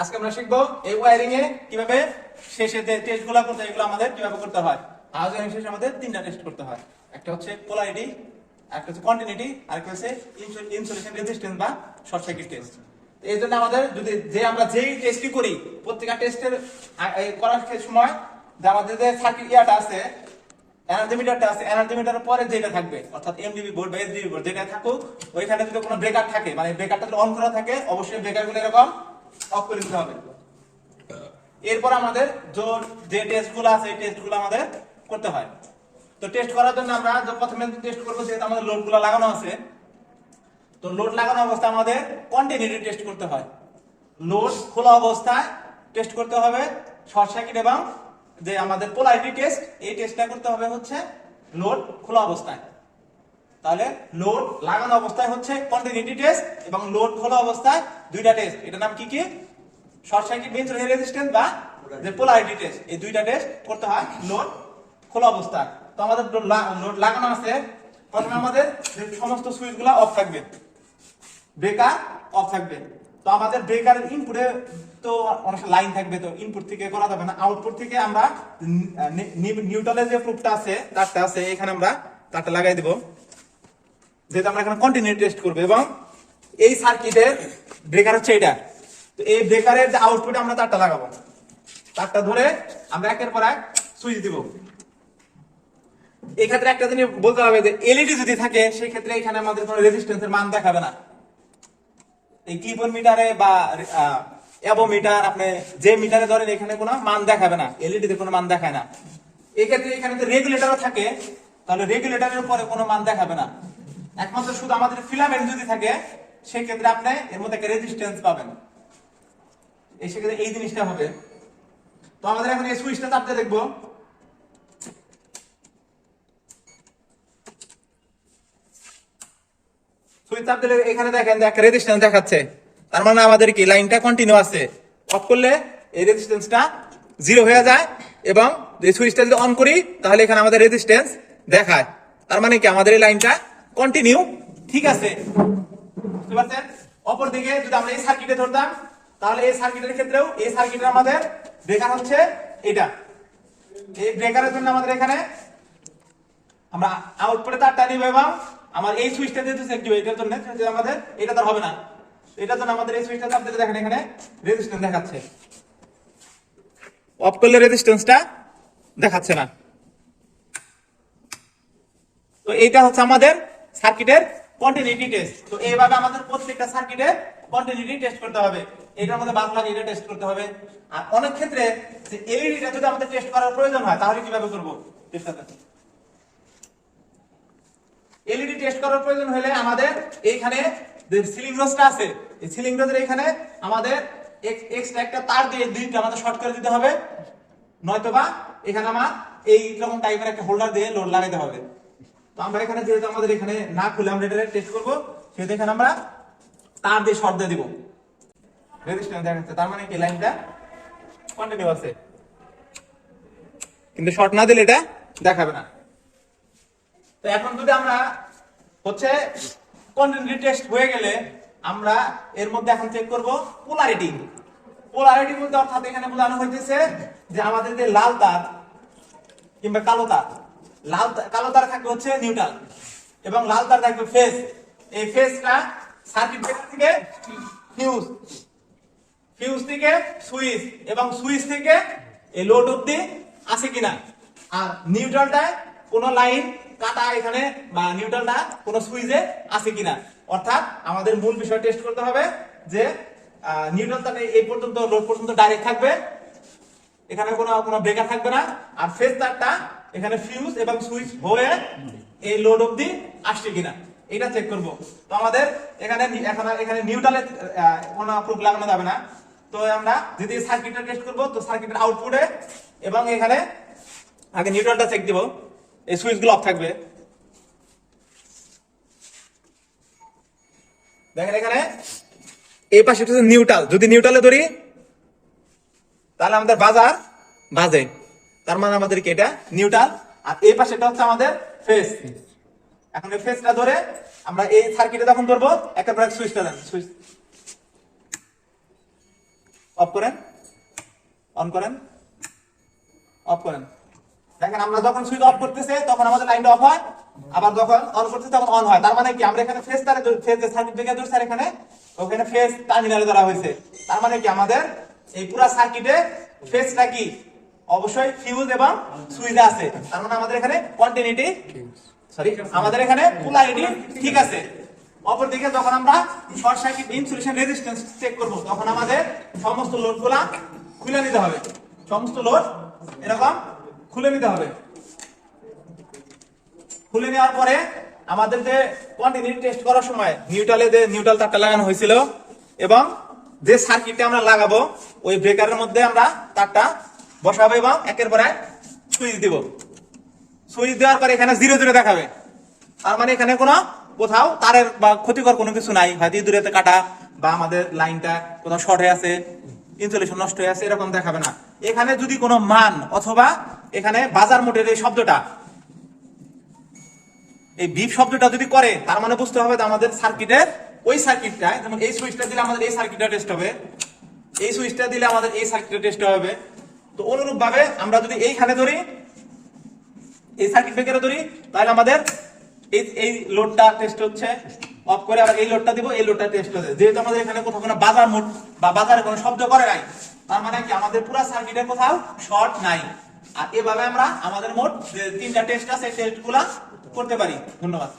আজকে আমরা শিখব এই ওয়ারিং এ কীভাবে শেষে টেস্টগুলো করতে এগুলো আমাদের কীভাবে করতে হয়। আউটলাইন শেষে আমাদের তিনটা টেস্ট করতে হয়। একটা হচ্ছে পোলারিটি একটা হচ্ছে কন্টিনিউটি আর একটা হচ্ছে ইনসুলেশন রেজিস্ট্যান্স বা শর্ট সার্কিট টেস্ট এই জন্য আমাদের যদি যে আমরা যেই টেস্টই করি, প্রত্যেকটা টেস্টের করার সময়, যে আমাদের যে সার্কিট ইয়াটা আছে এনার্জি মিটারটা আছে এনার্জি মিটারের পরে যেটা থাকবে, অর্থাৎ এমডিবি বোর্ড বা এসডিবি বোর্ড যেটা থাকুক, ওইখানে যদি কোনো ব্রেকার থাকে মানে ব্রেকারটা যদি অন করা থাকে, অবশ্যই ব্রেকারগুলো এরকম অফ করে দিতে হবে। এরপর আমাদের যে- টেস্টগুলো আছে, এই টেস্টগুলো আমাদের করতে হয়। তো টেস্ট করার জন্য আমরা প্রথমে টেস্ট করব যেহেতু আমাদের লোডগুলো লাগানো আছে। তো লোড লাগানো অবস্থায় আমাদের কন্টিনিউটি টেস্ট করতে হয়। লোড খোলা অবস্থায় টেস্ট করতে হবে শর্ট সার্কিট এবং যে আমাদের পোলারিটি টেস্ট এই টেস্টটা করতে হবে হচ্ছে লোড খোলা অবস্থায়। তাহলে লোড লাগানো অবস্থায় হচ্ছে কন্টিনিউটি টেস্ট এবং লোড খোলা অবস্থায় দুইটা টেস্ট এটার নাম কি কি? শর্ট সার্কিট মিন্স রেজিস্ট্যান্স বা যে পোলারিটি টেস্ট এই দুইটা টেস্ট করতে হয় লোড খোলা অবস্থায়। তো আমাদের লোড লাগানো আছে। প্রথমে আমাদের যে সমস্ত সুইচগুলো অফ থাকবে। ব্রেকার অফ থাকবে। তো আমাদের ব্রেকারের ইনপুটে তো অনেক লাইন থাকবে। তো ইনপুট থেকে করা যাবে না। আউটপুট থেকে আমরা নিউট্রালের যে প্রুফটা আছে তারটা আছে এখানে আমরা তারটা লাগাই দেব। যেহেতু আমরা এখানে কন্টিনিউ টেস্ট করব, এবং এই সার্কিটের ব্রেকার হচ্ছে এটা তো এই ব্রেকারের যে আমরা তারটা লাগাবো। তারটা ধরে আমরা একের পর এক সুইচ দিব। এই ক্ষেত্রে একটা জিনিস বলতে হবে যে এলইডি যদি থাকে সেই ক্ষেত্রে এখানে আমাদের কোনো রেজিস্ট্যান্সের মান দেখাবে না। এই ক্লিপন মিটারে বা অ্যাবো মিটার আপনি যে মিটারে ধরেন, এখানে কোনো মান দেখাবে না। এলইডি তে কোনো মান দেখায় না। এই ক্ষেত্রে এখানে যদি রেগুলেটরও থাকে, তাহলে রেগুলেটরের উপরে কোনো মান দেখাবে না। একমাত্র শুধু আমাদের ফিলামেন্ট যদি থাকে সেই ক্ষেত্রে আপনি এর মধ্যে একটা রেজিস্ট্যান্স পাবেন। এই সেক্ষেত্রে এই জিনিসটা হবে। তো আমাদের এখন এই সুইচটা চাপতে দেখব। এখানে দেখেন একটা রেজিস্ট্যান্স দেখাচ্ছে। তার মানে আমাদের কি, লাইনটা কন্টিনিউ আছে। অফ করলে এই রেজিস্ট্যান্সটা জিরো হয়ে যায় এবং যে সুইচটা যদি অন করি, তাহলে এখানে আমাদের রেজিস্ট্যান্স দেখায়। তার মানে কি, আমাদের এই লাইনটা কন্টিনিউ ঠিক আছে। বুঝতে পারছেন? অপর দিকে যদি আমরা এই সার্কিটে ধরতাম, তাহলে এই সার্কিটের ক্ষেত্রেও এই সার্কিটের আমাদের ব্রেকার হচ্ছে এটা। এই ব্রেকারের জন্য আমাদের এখানে আমরা আউটপুটে তারটা নিব এবং আমার এই সুইচটা যেহেতু দিব এটার জন্য আমাদের এটা তার হবে না। এটার জন্য আমাদের এই সুইচটা দিতে দেখেন এখানে রেজিস্ট্যান্স দেখাচ্ছে। অফ করলে রেজিস্ট্যান্সটা দেখাচ্ছে না। তো এইটা হচ্ছে আমাদের সার্কিটের কন্টিনিউটি টেস্ট তো এইভাবে আমাদের প্রত্যেকটা সার্কিটে কন্টিনিউটি টেস্ট করতে হবে। এটার মধ্যে বাদ লাগে এটা টেস্ট করতে হবে। আর অনেক ক্ষেত্রে যে এলইডিটা যদি আমাদের টেস্ট করার প্রয়োজন হয়, তাহলে কীভাবে করব? এলইডি টেস্ট করার প্রয়োজন হলে আমাদের এইখানে যে সিলিং রোজটা আছে, এই সিলিং রোজের এখানে আমাদের এক্সট্রা একটা তার দিয়ে দুইটা আমাদের শর্ট করে দিতে হবে। নয়তোবা এখানে আমার এই রকম টাইপের একটা হোল্ডার দিয়ে লোড লাগাইতে হবে। তো আমরা এখানে যেহেতু আমাদের এখানে না খুলে আমরা এটা টেস্ট করব, সেহেতু এখানে আমরা তার দিয়ে শর্ট দিয়ে দিব। রেজিস্ট্যান্স দেখাচ্ছে, তার মানে কি? লাইনটা কন্টিনিউ আছে। কিন্তু শর্ট না দিলে এটা দেখাবে না। তো এখন যদি আমরা হচ্ছে কন্টিনিউটি টেস্ট হয়ে গেলে আমরা এর মধ্যে এখন চেক করব পোলারিটি পোলারিটি বলতে অর্থাৎ এখানে বোঝানো হইতেছে যে আমাদের যে লাল তার কিংবা কালো তার লাল কালো তার থাকবে হচ্ছে নিউট্রাল এবং লাল তার থাকবে ফেস এই ফেসটা সার্কিট ব্রেকার থেকে ফিউজ ফিউজ থেকে সুইচ এবং সুইচ থেকে এই লোড অব্দি আছে কিনা। আর নিউট্রালটায় কোনো লাইন কাটা এখানে বা নিউট্রালটা কোনো সুইচে আছে কিনা। অর্থাৎ আমাদের মূল বিষয় টেস্ট করতে হবে যে নিউট্রালটা এই পর্যন্ত লোড পর্যন্ত ডাইরেক্ট থাকবে। এখানে কোনো কোনো ব্রেকার থাকবে না। আর ফেস তারটা এখানে ফিউজ এবং সুইচ হয়ে এই লোড অবধি আসছে কিনা, এটা চেক করব। তো আমাদের এখানে এখন এখানে নিউট্রালে কোনো প্রুফ লাগানো যাবে না। তো আমরা যদি সার্কিটটা টেস্ট করব, তো সার্কিটের আউটপুটে এবং এখানে আগে নিউট্রালটা চেক দিব। এই সুইচগুলো অফ থাকবে। দেখেন এখানে এই পাশে নিউট্রাল যদি নিউট্রালে ধরি, তাহলে আমাদের বাজার বাজে। তার মানে আমাদের কি এটা নিউট্রাল আর এই পাশেটা হচ্ছে আমাদের ফেস এখন এই ফেসটা ধরে আমরা এই সার্কিটে যখন ধরবো একেবারে সুইচটা দেন সুইচ অফ করেন। অন করেন। অফ করেন। দেখেন, আমরা যখন সুইচ অফ করতেছে, তখন আমাদের লাইনটা অফ হয়। আবার যখন অন করতেছে, তখন অন হয়। তার মানে কি? আমরা এখানে ফেস তারে ফেস যে সার্কিট ব্রেকার ধরছে এখানে ওখানে ফেস টার্মিনালে ধরা হয়েছে। তার মানে কি? আমাদের এই পুরো সার্কিটে ফেসটা কি? অবশ্যই ফিউজ এবং সুইচ আছে। তার মানে আমাদের এখানে কন্টিনিউটি সরি আমাদের এখানে পোলারিটি ঠিক আছে। অপরদিকে যখন আমরা short circuit insulation resistance check করব, তখন আমাদের সমস্ত লোডগুলা খুলে নিতে হবে। সমস্ত লোড এরকম খুলে নিতে হবে। খুলে নেওয়ার পরে আমাদের যে কন্টিনিউটি টেস্ট করার সময় নিউট্রালে যে নিউট্রাল তারটা লাগানো হয়েছিল এবং যে সার্কিটটা আমরা লাগাবো, ওই ব্রেকারের মধ্যে আমরা তারটা বসাবো এবং একের পর এক সুইচ দিব। সুইচ দেওয়ার পরে এখানে জিরো জিরো দেখাবে। তার মানে এখানে কোনো কোথাও তারের বা ক্ষতিকর কোনো কিছু নাই। হয়তো দূরেতে কাটা বা আমাদের লাইনটা কোথাও শর্ট হয়ে আছে ইনসুলেশন নষ্ট হয়ে আছে, এরকম দেখাবে না। এখানে যদি কোনো মান অথবা এখানে বাজার মোটের এই শব্দটা, এই বিপ শব্দটা যদি করে, তার মানে বুঝতে হবে আমাদের সার্কিটের ওই সার্কিটটায়, যেমন এই সুইচটা দিলে আমাদের এই সার্কিটটা টেস্ট হবে, এই সুইচটা দিলে আমাদের এই সার্কিটটা টেস্ট হবে। তো অনুরূপ ভাবে আমরা যদি এইখানে ধরি, এই সার্কিট ব্রেকারে ধরি, তাহলে আমাদের এই এই লোডটা টেস্ট হচ্ছে। অফ করে আবার এই লোডটা দিব, এই লোডটা টেস্ট হচ্ছে। যেহেতু আমাদের এখানে কোথাও কোনো বাজার মোড বা বাজারে কোনো শব্দ করে নাই, তার মানে কি আমাদের পুরো সার্কিটের কোথাও শর্ট নাই। আর এভাবে আমরা আমাদের মোট যে তিনটা টেস্ট আছে টেস্টগুলা করতে পারি। ধন্যবাদ।